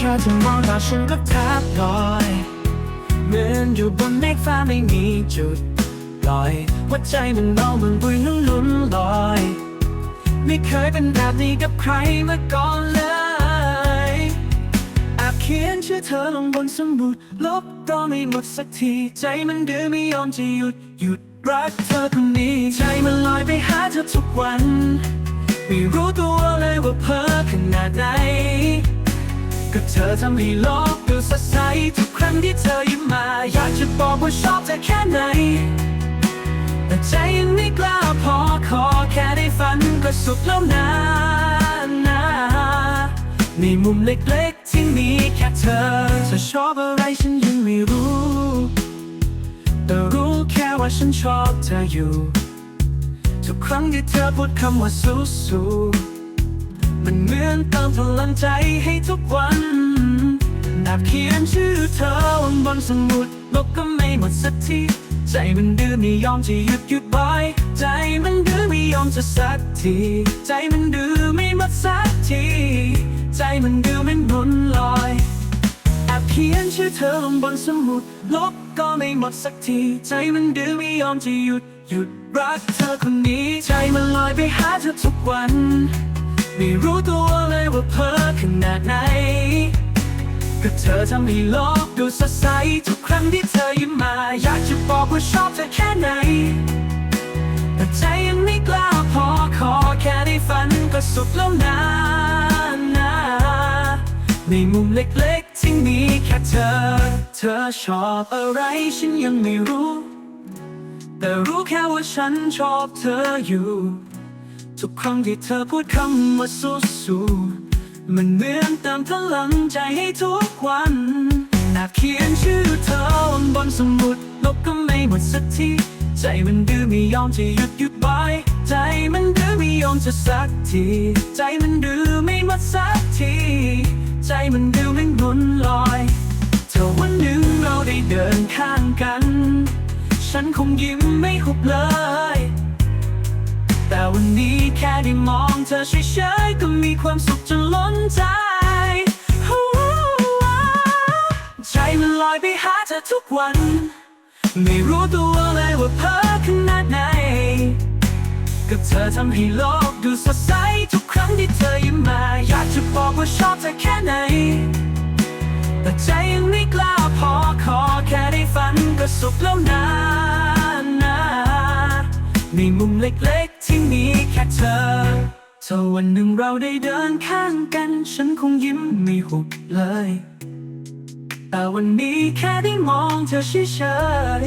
ค่เธอมองตาฉันก็แทบลอย เหมือนอยู่บนเมฆฟ้าไม่มีจุดลอยหัวใจมันเบาเหมือนบุยนุ่นลุ้นลอย ไม่เคยเป็นแบบนี้กับใครมาก่อนเลยแอบเขียนชื่อเธอลงบนสมุด ลบก็ไม่หมดสักที ใจมันดื้อไม่ยอมจะหยุดหยุดรักเธอคนนี้ ใจมันลอยไปหาเธอทุกวัน ไม่รู้ตัวเลยว่าเพ้อขนาดไหน ก็เธอทำให้โลกดูสดใสทุกครั้งที่เธอยิ้มมา อยากจะบอกว่าชอบเธอแค่ไหน แต่ใจยังไม่กล้าพอขอแค่ได้ฝันก็สุขแล้วนะนะในมุมเล็กๆที่มีแค่เธอเธอชอบอะไรฉันยังไม่รู้ แต่รู้แค่ว่าฉันชอบเธออยู่ ทุกครั้งที่เธอพูดคำว่าสู้ๆ มันเหมือนเติมพลังใจให้ทุกวันแอบเขียนชื่อเธอลงบนสมุดลบก็ไม่หมดสักทีใจมันดื้อไม่ยอมจะหยุดหยุดไว้ใจมันดื้อไม่ยอมจะสักที ใจมันดื้อไม่หมดสักที ใจมันดื้อมันหมุนลอยแอบเขียนชื่อเธอลงบนสมุดลบก็ไม่หมดสักที ใจมันดื้อไม่ยอมจะหยุดหยุดรักเธอคนนี้ ใจมันลอยไปหาเธอทุกวัน ไม่รู้ตัวเลยว่าเพ้อขนาดไหน ก็เธอทำให้โลกดูสดใส ทุกครั้งที่เธอยิ้มมา อยากจะบอกว่าชอบเธอแค่ไหน แต่ใจยังไม่กล้าพอขอแค่ได้ฝันก็สุขแล้วนะนะในมุมเล็กๆที่มีแค่เธอ เธอชอบอะไรฉันยังไม่รู้ แต่รู้แค่ว่าฉันชอบเธออยู่ ทุกครั้งที่เธอพูดคำว่าสู้ๆมันเหมือนเติมพลังใจให้ทุกวันแอบเขียนชื่อเธอบนสมุดลบก็ไม่หมดสักทีใจมันดื้อไม่ยอมจะหยุดหยุดไว้ใจมันดื้อไม่ยอมจะสักที ใจมันดื้อไม่หมดสักที ใจมันดื้อไม่หมุนลอยเธอวันหนึ่งเราได้เดินข้างกัน ฉันคงยิ้มไม่หุบเลย อเธอเฉยๆก็มีความสุขจนล้นใจใจมันลอยไปหาเธอทุกวัน ไม่รู้ตัวเลยว่าเพ้อขนาดไหนก็เธอทำให้โลกดูสดใส ทุกครั้งที่เธอยิ้มมา อยากจะบอกว่าชอบเธอแค่ไหน แต่ใจยังไม่กล้าพอขอแค่ได้ฝันก็สุขแล้วนะนะในมุมเล็กๆที่มีแค่เธอ ถ้าวันหนึ่งเราได้เดินข้างกัน ฉันคงยิ้มไม่หุบเลย แต่วันนี้แค่ได้มองเธอเฉย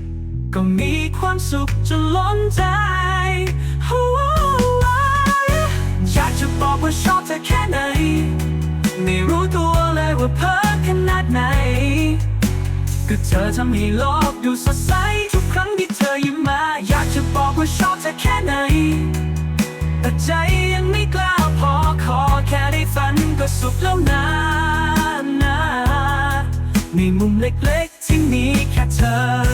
ๆก็มีความสุขจนล้นใจอยากจะบอกว่าชอบเธอแค่ไหน ไม่รู้ตัวเลยว่าเพ้อขนาดไหน ก็เธอทำให้โลกดูสดใส ทุกครั้งที่เธอยิ้มมา อยากจะบอกว่าชอบเธอแค่ ขแล้วนะนะในมุมเล็กๆที่มีแค่เธอ